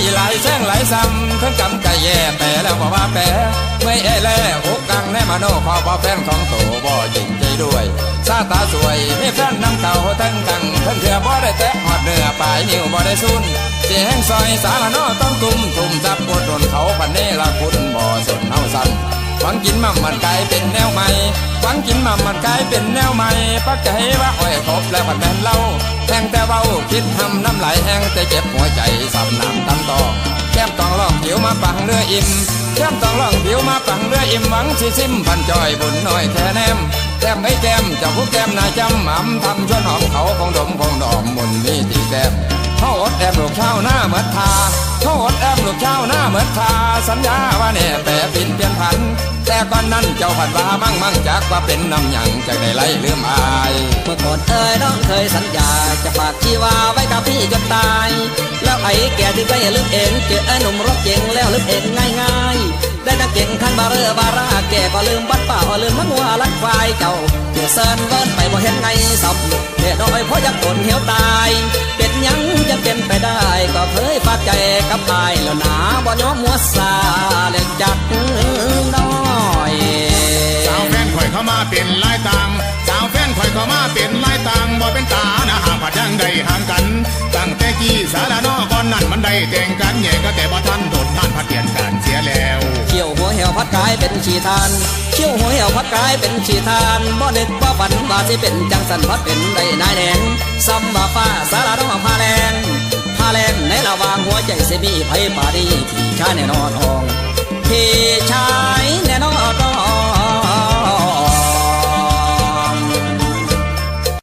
อีหลายแสงหลายซ้ำทั้งกำกะแย่แปรแล้วบอกว่าแปรเมื่อแอแล่หกกังแน่มาโนขอพอแฟนของโตบ่จริงใจด้วยซาตาสวยไม่แฟนน้ำเก่าทั้งกังทั้งเถื่อบ่ได้แตะหอดเนื้อปลายนิ้วบ่ได้ซุนเสียงซอยสารนอต้องตุ่มทุ่มจับปวดโดนเขาพันเนละคุณ หวังกินมัมมันกลายเป็นแนวใหม่หวังกินมัมมันกลายเป็นแนวใหม่ปักใจว่าอ้อยครบแล้วผัดแม่นเล่าแทงแต่เบาคิดทำน้ำไหลแห้งแต่เจ็บหัวใจสับน้ำตำตอแก้มต้องลองผิวมาปังเรืออิ่มแก้มต้องลองผิวมาปังเรืออิ่มหวังสิซิมพันจอยบุญน้อยแค่แนมแก้มไม่แก้มจะผู้แก้มนาจำหม่ำทำชวนหอมเขาคงดมคงดอมมุนนี่ตีแก้มเขาอดแอบลูกเช้าหน้าเหมือนทา เขาอดแอบลูกเช้าหน้าเหมือนทาสัญญาว่าเนี่ยแต่ปินเปลี่ยนผัน แต่ก่อนนั้นเจ้าผัดว่ามั่งมั่งจักว่าเป็นน้ำหยังจากได้ไล่ลืมอาย เมื่อก่อนเอ่ยน้องเคยสัญญาจะฝากชีวาไว้กับพี่จนตาย แล้วไอ้แก่ที่เคยลืมเองเจอไอ้หนุ่มรถเจ๋งแล้วลืมเองง่ายๆได้นักเก่งขั้นบาเรอบาราแก่ก็ลืมบัดป่าลืมมังวัวลักควายเจ้าเจอเซินเวินไปบ่เห็นไงสับเด็ดน้อยเพราะยักคนเหี่ยวตาย เป็นยังยัง ฝากใจกับอายแล้วนาบ่ยอมมัวซาเล็กจักน้อยสาวแฟนข่อยเข้ามาเป็นลายต่างสาวแฟนข่อยเข้ามาเป็นลายต่างบ่เป็นตานะห่างผัดยังได้ห่างกัน ตั้งแต่กี้สาระนอก่อนนั้นมันได้แต่งกันแย่ก็แต่บ่ทันโดดท่านพัดเปลี่ยนกันเสียแล้วเขี่ยวหัวเหี่ยวพัดกายเป็นชีทานเขี่ยวหัวเหี่ยวพัดกายเป็นชีทานบ่นึกว่ฝันว่าสิเป็นจังสันพัดเป็นได้นายแดงซ้ำว่าฟ้าสาราต้องพา มีไผปาดีพี่ชายแน่นอนทองพี่ชายแน่นอนทอง